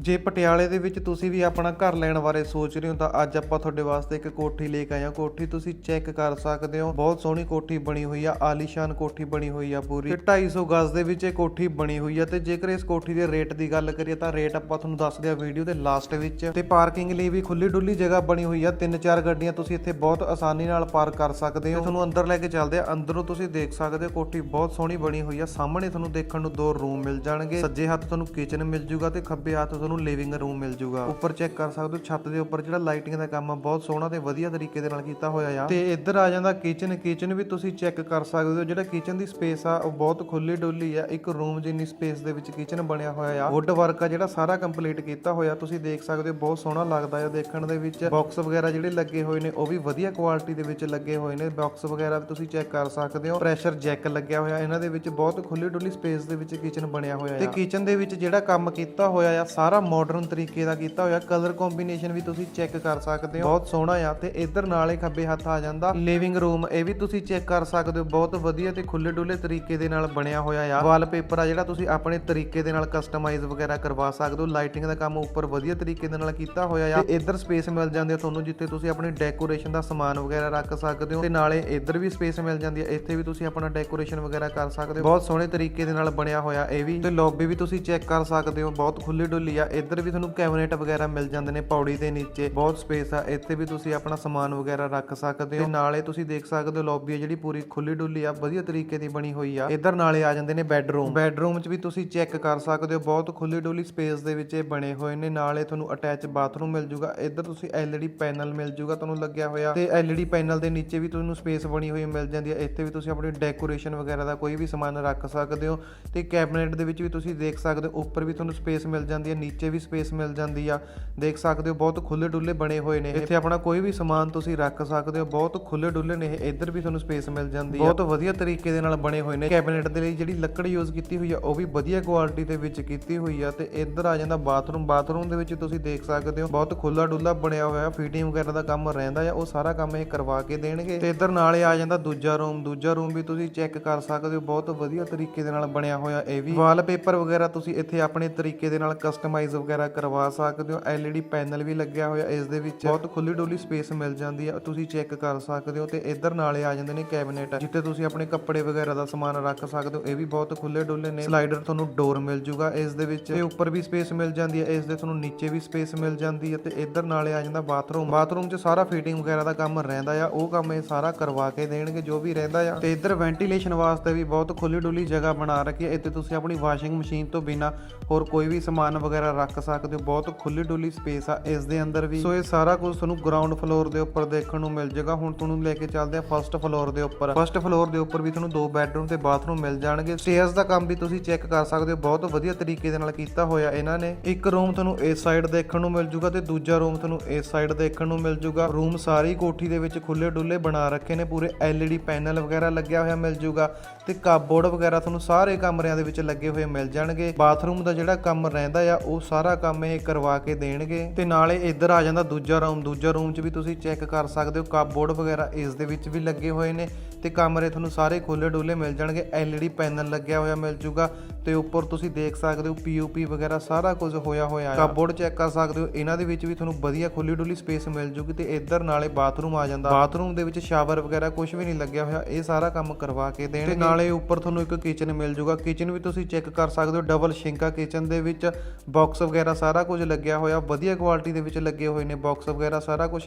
ਜੇ ਪਟਿਆਲੇ ਦੇ ਵਿੱਚ ਤੁਸੀਂ ਵੀ ਆਪਣਾ ਘਰ ਲੈਣ ਬਾਰੇ ਸੋਚ ਰਹੇ ਹੋ ਤਾਂ ਅੱਜ ਆਪਾਂ ਤੁਹਾਡੇ ਵਾਸਤੇ ਇੱਕ ਕੋਠੀ ਲੈ ਕੇ ਆਏ ਹਾਂ। ਕੋਠੀ ਤੁਸੀਂ ਚੈੱਕ ਕਰ ਸਕਦੇ ਹੋ। ਬਹੁਤ ਸੋਹਣੀ ਕੋਠੀ ਬਣੀ ਹੋਈ ਆ, ਆਲੀਸ਼ਾਨ ਕੋਠੀ ਬਣੀ ਹੋਈ ਆ ਪੂਰੀ। ਤੇ 250 ਗਜ਼ ਦੇ ਵਿੱਚ ਇਹ ਕੋਠੀ ਬਣੀ ਹੋਈ ਆ ਤੇ ਜੇਕਰ ਇਸ ਕੋਠੀ ਦੇ ਰੇਟ ਦੀ ਗੱਲ ਕਰੀਏ ਤਾਂ ਰੇਟ ਆਪਾਂ ਤੁਹਾਨੂੰ ਦੱਸਦੇ ਆ ਵੀਡੀਓ ਦੇ ਲਾਸਟ ਵਿੱਚ। ਤੇ ਪਾਰਕਿੰਗ ਲਈ ਵੀ ਖੁੱਲੀ ਡੁੱਲੀ ਜਗ੍ਹਾ ਬਣੀ ਹੋਈ ਆ। ਤਿੰਨ ਚਾਰ ਗੱਡੀਆਂ ਤੁਸੀਂ ਇੱਥੇ ਬਹੁਤ ਆਸਾਨੀ ਨਾਲ ਪਾਰਕ ਕਰ ਸਕਦੇ ਹੋ। ਤੁਹਾਨੂੰ ਅੰਦਰ ਲੈ ਕੇ ਚੱਲਦੇ ਆ। ਅੰਦਰੋਂ ਤੁਸੀਂ ਦੇਖ ਸਕਦੇ ਹੋ ਕੋਠੀ ਬਹੁਤ ਸੋਹਣੀ ਬਣੀ ਹੋਈ ਆ। ਸਾਹਮਣੇ ਤੁਹਾਨੂੰ ਦੇਖਣ ਨੂੰ ਦੋ ਰੂਮ ਮਿਲ ਜਾਣਗੇ। ਸੱਜੇ ਹੱਥ ਤੁਹਾਨੂੰ ਕਿਚਨ ਮਿਲ ਜੂਗਾ ਤੇ ਖੱਬੇ ਹੱਥ ਤੁਹਾਨੂੰ ਲਿਵਿੰਗ ਰੂਮ ਮਿਲ ਜੂਗਾ। ਉੱਪਰ ਚੈੱਕ ਕਰ ਸਕਦੇ ਹੋ, ਛੱਤ ਦੇ ਉੱਪਰ ਜਿਹੜਾ ਲਾਈਟਿੰਗ ਦਾ ਕੰਮ ਆ, ਬਹੁਤ ਸੋਹਣਾ ਤੇ ਵਧੀਆ ਤਰੀਕੇ ਦੇ ਨਾਲ ਕੀਤਾ ਹੋਇਆ ਆ। ਤੇ ਇੱਧਰ ਆ ਜਾਂਦਾ ਕਿਚਨ ਕਿਚਨ ਵੀ ਤੁਸੀਂ ਚੈੱਕ ਕਰ ਸਕਦੇ ਹੋ, ਜਿਹੜਾ ਕਿਚਨ ਦੀ ਸਪੇਸ ਆ, ਉਹ ਬਹੁਤ ਖੁੱਲੀ ਡੁੱਲੀ ਆ, ਇੱਕ ਰੂਮ ਜਿੰਨੀ ਸਪੇਸ ਦੇ ਵਿੱਚ ਕਿਚਨ ਬਣਿਆ ਹੋਇਆ ਆ। ਵੁੱਡ ਵਰਕ ਆ, ਜਿਹੜਾ ਸਾਰਾ ਕੰਪਲੀਟ ਕੀਤਾ ਹੋਇਆ, ਤੁਸੀਂ ਦੇਖ ਸਕਦੇ ਹੋ, ਬਹੁਤ ਸੋਹਣਾ ਲੱਗਦਾ ਹੈ ਦੇਖਣ ਦੇ ਵਿੱਚ। ਬਾਕਸ ਵਗੈਰਾ ਜਿਹੜੇ ਲੱਗੇ ਹੋਏ ਨੇ, ਉਹ ਵੀ ਵਧੀਆ ਕੁਆਲਿਟੀ ਦੇ ਵਿੱਚ ਲੱਗੇ ਹੋਏ ਨੇ। ਬਾਕਸ ਵਗੈਰਾ ਵੀ ਤੁਸੀਂ ਚੈੱਕ ਕਰ ਸਕਦੇ ਹੋ ਪ੍ਰੈਸ਼ਰ ਜੈਕ ਲੱਗਿਆ ਹੋਇਆ, ਇਹਨਾਂ ਦੇ ਵਿੱਚ ਬਹੁਤ ਖੁੱਲੀ ਡੁੱਲੀ ਸਪੇਸ ਦੇ ਵਿੱਚ ਕਿਚਨ ਬਣਿਆ ਹੋਇਆ ਆ। ਤੇ ਕਿਚਨ ਦੇ ਵਿੱਚ ਜਿਹੜਾ ਕੰਮ ਕੀਤਾ ਹੋਇਆ ਆ, ਸਾਰਾ ਮਾਡਰਨ ਤਰੀਕੇ ਦਾ ਕੀਤਾ ਹੋਇਆ। ਕਲਰ ਕੰਬੀਨੇਸ਼ਨ ਵੀ ਤੁਸੀਂ ਚੈੱਕ ਕਰ ਸਕਦੇ ਹੋ। ਬਹੁਤ ਸੋਹਣਾ ਆ ਤੇ ਇੱਧਰ ਨਾਲੇ ਖੱਬੇ ਹੱਥ ਆ ਜਾਂਦਾ। ਲਿਵਿੰਗ ਰੂਮ ਇਹ ਵੀ ਤੁਸੀਂ ਚੈੱਕ ਕਰ ਸਕਦੇ ਹੋ। ਬਹੁਤ ਵਧੀਆ ਤੇ ਖੁੱਲੇ ਡੁੱਲੇ ਤਰੀਕੇ ਦੇ ਨਾਲ ਬਣਿਆ ਹੋਇਆ ਆ। ਵਾਲਪੇਪਰ ਆ ਜਿਹੜਾ ਤੁਸੀਂ ਆਪਣੇ ਤਰੀਕੇ ਦੇ ਨਾਲ ਕਸਟਮਾਈਜ਼ ਵਗੈਰਾ ਕਰਵਾ ਸਕਦੇ ਹੋ। ਲਾਈਟਿੰਗ ਦਾ ਕੰਮ ਉੱਪਰ ਵਧੀਆ ਤਰੀਕੇ ਦੇ ਨਾਲ ਕੀਤਾ ਹੋਇਆ ਆ। ਤੇ ਇੱਧਰ ਸਪੇਸ ਮਿਲ ਜਾਂਦੀ ਹੈ ਤੁਹਾਨੂੰ, ਜਿੱਥੇ ਤੁਸੀਂ ਆਪਣੀ ਡੈਕੋਰੇਸ਼ਨ ਦਾ ਸਮਾਨ ਵਗੈਰਾ ਰੱਖ ਸਕਦੇ ਹੋ। ਤੇ ਨਾਲੇ ਇੱਧਰ ਵੀ ਸਪੇਸ ਮਿਲ ਜਾਂਦੀ ਹੈ ਇੱਥੇ ਵੀ ਤੁਸੀਂ ਆਪਣਾ ਡੈਕੋਰੇਸ਼ਨ ਵਗੈਰਾ ਕਰ ਸਕਦੇ ਹੋ। ਬਹੁਤ ਸੋਹਣੇ ਤਰੀਕੇ ਦੇ ਨਾਲ ਬਣਿਆ ਹੋਇਆ ਇਹ ਵੀ। ਤੇ ਲੌਬੀ ਵੀ ਤੁਸੀਂ ਚੈੱਕ ਕਰ ਸਕਦੇ ਹੋ। ਬਹੁਤ ਖੁੱਲੀ ਡੁੱਲੀ ਆ, ਇੱਧਰ ਵੀ ਤੁਹਾਨੂੰ ਕੈਬਨੇਟ ਵਗੈਰਾ ਮਿਲ ਜਾਂਦੇ ਨੇ, ਪੌੜੀ ਦੇ ਨੀਚੇ, ਬਹੁਤ ਸਪੇਸ ਆ, ਇੱਥੇ ਵੀ ਤੁਸੀਂ ਆਪਣਾ ਸਮਾਨ ਵਗੈਰਾ ਰੱਖ ਸਕਦੇ ਹੋ। ਨਾਲੇ ਤੁਸੀਂ ਦੇਖ ਸਕਦੇ ਹੋ ਲੌਬੀ ਜਿਹੜੀ ਪੂਰੀ ਖੁੱਲੀ ਡੁੱਲੀ ਆ, ਵਧੀਆ ਤਰੀਕੇ ਦੀ ਬਣੀ ਹੋਈ ਆ। ਇੱਧਰ ਨਾਲੇ ਆ ਜਾਂਦੇ ਨੇ ਬੈੱਡਰੂਮ ਬੈੱਡਰੂਮ 'ਚ ਵੀ ਤੁਸੀਂ ਚੈੱਕ ਕਰ ਸਕਦੇ ਹੋ, ਬਹੁਤ ਖੁੱਲੀ ਡੁੱਲੀ ਸਪੇਸ ਦੇ ਵਿੱਚ ਇਹ ਬਣੇ ਹੋਏ ਨੇ। ਨਾਲੇ ਤੁਹਾਨੂੰ ਅਟੈਚ ਬਾਥਰੂਮ ਮਿਲ ਜੂਗਾ। ਇੱਧਰ ਤੁਸੀਂ LED ਪੈਨਲ ਮਿਲ ਜੂਗਾ ਤੁਹਾਨੂੰ ਲੱਗਿਆ ਹੋਇਆ। ਤੇ LED ਪੈਨਲ ਦੇ ਨੀਚੇ ਵੀ ਤੁਹਾਨੂੰ ਸਪੇਸ ਬਣੀ ਹੋਈ ਮਿਲ ਜਾਂਦੀ ਹੈ ਇੱਥੇ ਵੀ ਤੁਸੀਂ ਆਪਣੀ ਡੈਕੋਰੇਸ਼ਨ ਵਗੈਰਾ ਦਾ ਕੋਈ ਵੀ ਸਮਾਨ ਰੱਖ ਸਕਦੇ ਹੋ। ਤੇ ਕੈਬਨਿਟ ਦੇ ਵਿੱਚ ਵੀ ਤੁਸੀਂ ਦੇਖ ਸਕਦੇ ਹੋ, ਉੱਪਰ ਵੀ ਤੁਹਾਨੂੰ ਸਪੇਸ ਮਿਲ ਜਾਂਦੀ ਹੈ ਨੀਚੇ ਵੀ ਸਪੇਸ ਮਿਲ ਜਾਂਦੀ ਆ। ਦੇਖ ਸਕਦੇ ਹੋ, ਬਹੁਤ ਖੁੱਲੇ ਡੁੱਲੇ ਬਣੇ ਹੋਏ ਨੇ ਇੱਥੇ ਆਪਣਾ ਕੋਈ ਵੀ ਸਮਾਨ ਤੁਸੀਂ ਰੱਖ ਸਕਦੇ ਹੋ, ਬਹੁਤ ਖੁੱਲੇ ਡੁੱਲੇ ਨੇ ਇੱਧਰ ਵੀ ਤੁਹਾਨੂੰ ਸਪੇਸ ਮਿਲ ਜਾਂਦੀ ਹੈ ਬਹੁਤ ਵਧੀਆ ਤਰੀਕੇ ਦੇ ਨਾਲ ਬਣੇ ਹੋਏ ਨੇ। ਕੈਬਨਿਟ ਦੇ ਲਈ ਜਿਹੜੀ ਲੱਕੜ ਯੂਜ਼ ਕੀਤੀ ਹੋਈ ਆ, ਉਹ ਵੀ ਵਧੀਆ ਕੁਆਲਿਟੀ ਦੇ ਵਿੱਚ ਕੀਤੀ ਹੋਈ ਆ ਤੇ ਇੱਧਰ ਆ ਜਾਂਦਾ ਬਾਥਰੂਮ। ਬਾਥਰੂਮ ਦੇ ਵਿੱਚ ਤੁਸੀਂ ਦੇਖ ਸਕਦੇ ਹੋ, ਬਹੁਤ ਖੁੱਲਾ ਡੁੱਲਾ ਬਣਿਆ ਹੋਇਆ। ਫਿਟਿੰਗ ਵਗੈਰਾ ਦਾ ਕੰਮ ਰਹਿੰਦਾ ਆ, ਉਹ ਸਾਰਾ ਕੰਮ ਇਹ ਕਰਵਾ ਕੇ ਦੇਣਗੇ। ਤੇ ਇੱਧਰ ਨਾਲੇ ਆ ਜਾਂਦਾ ਦੂਜਾ ਰੂਮ। ਦੂਜਾ ਰੂਮ ਵੀ ਤੁਸੀਂ ਚੈੱਕ ਕਰ ਸਕਦੇ ਹੋ, ਬਹੁਤ ਵਧੀਆ ਤਰੀਕੇ ਦੇ ਨਾਲ ਬਣਿਆ ਹੋਇਆ ਇਹ ਵੀ। ਵਾਲਪੇਪਰ ਵਗੈਰਾ ਤੁਸੀਂ ਇੱਥੇ ਆਪਣੇ ਤਰੀਕੇ ਦੇ ਨਾਲ ਕਸਟਮਾਈਜ਼ ਵਗੈਰਾ ਕਰਵਾ ਸਕਦੇ ਹੋ। LED ਪੈਨਲ ਵੀ ਲੱਗਿਆ ਹੋਇਆ ਇਸ ਦੇ ਵਿੱਚ। ਬਹੁਤ ਖੁੱਲੀ ਡੁੱਲੀ ਸਪੇਸ ਮਿਲ ਜਾਂਦੀ ਆ ਤੁਸੀਂ ਚੈੱਕ ਕਰ ਸਕਦੇ ਹੋ ਤੇ ਇੱਧਰ ਨਾਲੇ ਆ ਜਾਂਦੇ ਨੇ ਕੈਬਨਿਟ, ਜਿੱਥੇ ਤੁਸੀਂ ਆਪਣੇ ਕੱਪੜੇ ਵਗੈਰਾ ਦਾ ਸਮਾਨ ਰੱਖ ਸਕਦੇ ਹੋ। ਇਹ ਵੀ ਬਹੁਤ ਖੁੱਲੇ ਡੁੱਲੇ ਨੇ। ਸਲਾਈਡਰ ਤੁਹਾਨੂੰ ਡੋਰ ਮਿਲ ਜੂਗਾ ਇਸ ਦੇ ਵਿੱਚ। ਤੇ ਉੱਪਰ ਵੀ ਸਪੇਸ ਮਿਲ ਜਾਂਦੀ ਹੈ। ਇਸ ਦੇ ਤੁਹਾਨੂੰ ਨੀਚੇ ਵੀ ਸਪੇਸ ਮਿਲ ਜਾਂਦੀ ਹੈ ਤੇ ਇੱਧਰ ਨਾਲੇ ਆ ਜਾਂਦਾ ਬਾਥਰੂਮ। ਬਾਥਰੂਮ 'ਚ ਸਾਰਾ ਫਿਟਿੰਗ ਵਗੈਰਾ ਦਾ ਕੰਮ ਰਹਿੰਦਾ ਆ। ਉਹ ਕੰਮ ਇਹ ਸਾਰਾ ਕਰਵਾ ਕੇ ਦੇਣਗੇ ਜੋ ਵੀ ਰਹਿੰਦਾ ਆ। ਤੇ ਇੱਧਰ ਵੈਂਟੀਲੇਸ਼ਨ ਵਾਸਤੇ ਵੀ ਬਹੁਤ ਖੁੱਲੀ ਡੁੱਲੀ ਜਗ੍ਹਾ ਬਣਾ ਰੱਖੀ ਹੈ। ਇੱਥੇ ਤੁਸੀਂ ਆਪਣੀ ਵਾਸ਼ਿੰਗ ਮਸ਼ੀਨ ਤੋਂ ਬਿਨਾ ਹੋਰ ਕੋਈ ਵੀ ਸਮਾਨ ਵਗੈਰਾ ਰੱਖ ਸਕਦੇ ਹੋ। ਬਹੁਤ ਖੁੱਲੀ ਡੁੱਲੀ ਸਪੇਸ ਆ ਇਸ ਦੇ ਅੰਦਰ ਵੀ। ਸੋ ਇਹ ਸਾਰਾ ਕੁਝ ਤੁਹਾਨੂੰ ਗਰਾਊਂਡ ਫਲੋਰ ਦੇ ਉੱਪਰ ਦੇਖਣ ਨੂੰ ਮਿਲ ਜਾਏਗਾ ਹੁਣ ਤੁਹਾਨੂੰ ਲੈ ਕੇ ਚੱਲਦੇ ਆ ਫਰਸਟ ਫਲੋਰ ਦੇ ਉੱਪਰ। ਫਰਸਟ ਫਲੋਰ ਦੇ ਉੱਪਰ ਵੀ ਤੁਹਾਨੂੰ ਦੋ ਬੈੱਡਰੂਮ ਤੇ ਬਾਥਰੂਮ ਮਿਲ ਜਾਣਗੇ। ਸਟੇਅਰਸ ਦਾ ਕੰਮ ਵੀ ਤੁਸੀਂ ਚੈੱਕ ਕਰ ਸਕਦੇ ਹੋ। ਬਹੁਤ ਵਧੀਆ ਤਰੀਕੇ ਦੇ ਨਾਲ ਕੀਤਾ ਹੋਇਆ ਇਹਨਾਂ ਨੇ। ਇੱਕ ਰੂਮ ਤੁਹਾਨੂੰ ਇਸ ਸਾਈਡ ਦੇਖਣ ਨੂੰ ਮਿਲ ਜੂਗਾ ਤੇ ਦੂਜਾ ਰੂਮ ਤੁਹਾਨੂੰ ਇਸ ਸਾਈਡ ਦੇਖਣ ਨੂੰ ਮਿਲ ਜੂਗਾ। ਰੂਮ ਸਾਰੀ ਕੋਠੀ ਦੇ ਵਿੱਚ ਖੁੱਲੇ ਡੁੱਲੇ ਬਣਾ ਰੱਖੇ ਨੇ। ਪੂਰੇ LED ਪੈਨਲ ਵਗੈਰਾ ਲੱਗਿਆ ਹੋਇਆ ਮਿਲ ਜੂਗਾ। ਤੇ ਕਾਬੋਰਡ ਵਗੈਰਾ ਤੁਹਾਨੂੰ ਸਾਰੇ ਕਮਰਿਆਂ ਦੇ ਵਿੱਚ ਲੱਗੇ ਹੋਏ ਮਿਲ ਜਾਣਗੇ। ਬਾਥਰੂਮ ਦਾ ਜਿਹੜਾ ਕੰਮ ਰਹਿੰਦਾ ਆ, ਉਹ ਸਾਰਾ ਕੰਮ ਇਹ ਕਰਵਾ ਕੇ ਦੇਣਗੇ। ਤੇ ਨਾਲੇ ਇੱਧਰ ਆ ਜਾਂਦਾ ਦੂਜਾ ਰੂਮ ਦੂਜਾ ਰੂਮ 'ਚ ਵੀ ਤੁਸੀਂ ਚੈੱਕ ਕਰ ਸਕਦੇ ਹੋ ਕਾਬੋਰਡ ਵਗੈਰਾ ਇਸ ਦੇ ਵਿੱਚ ਵੀ ਲੱਗੇ ਹੋਏ ਨੇ। ਤੇ ਕਮਰੇ ਤੁਹਾਨੂੰ ਸਾਰੇ ਖੁੱਲੇ ਡੁੱਲੇ ਮਿਲ ਜਾਣਗੇ। LED ਪੈਨਲ ਲੱਗਿਆ ਹੋਇਆ ਮਿਲ ਜੂਗਾ। ਤੇ ਉੱਪਰ ਤੁਸੀਂ ਦੇਖ ਸਕਦੇ ਹੋ POP ਵਗੈਰਾ ਸਾਰਾ ਕੁਝ ਹੋਇਆ ਹੋਇਆ ਹੈ ਕਾਬੋਰਡ ਚੈੱਕ ਕਰ ਸਕਦੇ ਹੋ, ਇਹਨਾਂ ਦੇ ਵਿੱਚ ਵੀ ਤੁਹਾਨੂੰ ਵਧੀਆ ਖੁੱਲੀ ਡੁੱਲੀ ਸਪੇਸ ਮਿਲ ਜੂਗੀ ਤੇ ਇੱਧਰ ਨਾਲੇ ਬਾਥਰੂਮ ਆ ਜਾਂਦਾ। ਬਾਥਰੂਮ ਦੇ ਵਿੱਚ ਸ਼ਾਵਰ ਵਗੈਰਾ ਕੁਝ ਵੀ ਨਹੀਂ ਲੱਗਿਆ ਹੋਇਆ, ਇਹ ਸਾਰਾ ਕੰਮ ਕਰਵਾ ਕੇ ਦੇਣਗੇ। ਤੇ ਨਾਲੇ ਉੱਪਰ ਤੁਹਾਨੂੰ ਇੱਕ ਕਿਚਨ ਮਿਲ ਜੂਗਾ। ਕਿਚਨ ਵੀ ਤੁਸੀਂ ਚੈੱਕ ਕਰ ਸਕਦੇ ਹੋ ਡਬਲ ਸ਼ਿੰਕਾ ਕਿਚਨ ਦੇ ਵਿੱਚ। ਬਾਕਸ ਵਗੈਰਾ ਸਾਰਾ ਕੁਝ ਲੱਗਿਆ ਹੋਇਆ, ਵਧੀਆ ਕੁਆਲਿਟੀ ਦੇ ਵਿੱਚ ਲੱਗੇ ਹੋਏ ਨੇ ਬਾਕਸ ਵਗੈਰਾ ਸਾਰਾ ਕੁਝ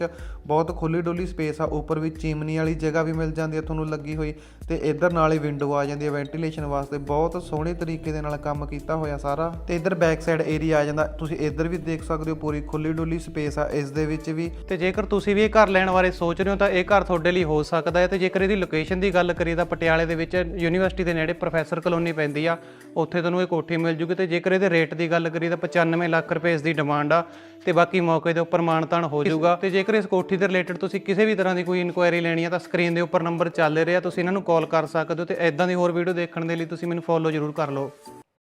ਬਹੁਤ ਖੁੱਲੀ ਡੁੱਲੀ ਸਪੇਸ ਆ, ਉੱਪਰ ਵੀ ਚੀਮਨੀ ਵਾਲੀ ਜਗ੍ਹਾ ਵੀ ਮਿਲ ਜਾਂਦੀ ਹੈ ਤੁਹਾਨੂੰ ਲੱਗੀ ਹੋਈ। ਤੇ ਇੱਧਰ ਨਾਲੇ ਵਿੰਡੋ ਆ ਜਾਂਦੀ ਹੈ ਵੈਂਟੀਲੇਸ਼ਨ ਵਾਸਤੇ। ਬਹੁਤ ਸੋਹਣੇ ਤਰੀਕੇ ਤਰੀਕੇ ਦੇ ਨਾਲ ਕੰਮ ਕੀਤਾ ਹੋਇਆ ਸਾਰਾ ਤੇ ਇੱਧਰ ਬੈਕ ਸਾਈਡ ਏਰੀਆ ਆ ਜਾਂਦਾ। ਤੁਸੀਂ ਇੱਧਰ ਵੀ ਦੇਖ ਸਕਦੇ ਹੋ ਪੂਰੀ ਖੁੱਲੀ ਡੁੱਲੀ ਸਪੇਸ ਆ ਇਸ ਦੇ ਵਿੱਚ ਵੀ। ਤੇ ਜੇਕਰ ਤੁਸੀਂ ਵੀ ਇਹ ਘਰ ਲੈਣ ਬਾਰੇ ਸੋਚ ਰਹੇ ਹੋ ਤਾਂ ਇਹ ਘਰ ਤੁਹਾਡੇ ਲਈ ਹੋ ਸਕਦਾ ਹੈ ਤੇ ਜੇਕਰ ਇਹਦੀ ਲੋਕੇਸ਼ਨ ਦੀ ਗੱਲ ਕਰੀਏ ਤਾਂ ਪਟਿਆਲੇ ਦੇ ਵਿੱਚ ਯੂਨੀਵਰਸਿਟੀ ਦੇ ਨੇੜੇ ਪ੍ਰੋਫੈਸਰ ਕਲੋਨੀ ਪੈਂਦੀ ਆ। ਉੱਥੇ ਤੁਹਾਨੂੰ ਇਹ ਕੋਠੀ ਮਿਲ ਜੂਗੀ ਤੇ ਜੇਕਰ ਇਹਦੇ ਰੇਟ ਦੀ ਗੱਲ ਕਰੀਏ ਤਾਂ 95 ਲੱਖ ਰੁਪਏ ਇਸ ਦੀ ਡਿਮਾਂਡ ਆ ਤੇ ਬਾਕੀ ਮੌਕੇ ਦੇ ਉੱਪਰ ਮਾਨਤਾਨ ਹੋ ਜਾਊਗਾ। ਤੇ ਜੇਕਰ ਇਸ ਕੋਠੀ ਦੇ ਰਿਲੇਟਡ ਤੁਸੀਂ ਕਿਸੇ ਵੀ ਤਰ੍ਹਾਂ ਦੀ ਕੋਈ ਇਨਕੁਆਇਰੀ ਲੈਣੀ ਆ ਤਾਂ ਸਕਰੀਨ ਦੇ ਉੱਪਰ ਨੰਬਰ ਚੱਲ ਰਿਹਾ, ਤੁਸੀਂ ਇਹਨਾਂ ਨੂੰ ਕਾਲ ਕਰ ਸਕਦੇ ਹੋ ਤੇ ਐਦਾਂ ਦੀ ਹੋਰ ਵੀਡੀਓ ਦੇਖਣ ਦੇ ਲਈ ਤੁਸੀਂ ਮੈਨੂੰ ਫੋਲੋ ਜ਼ਰੂਰ ਕਰ ਲਓ।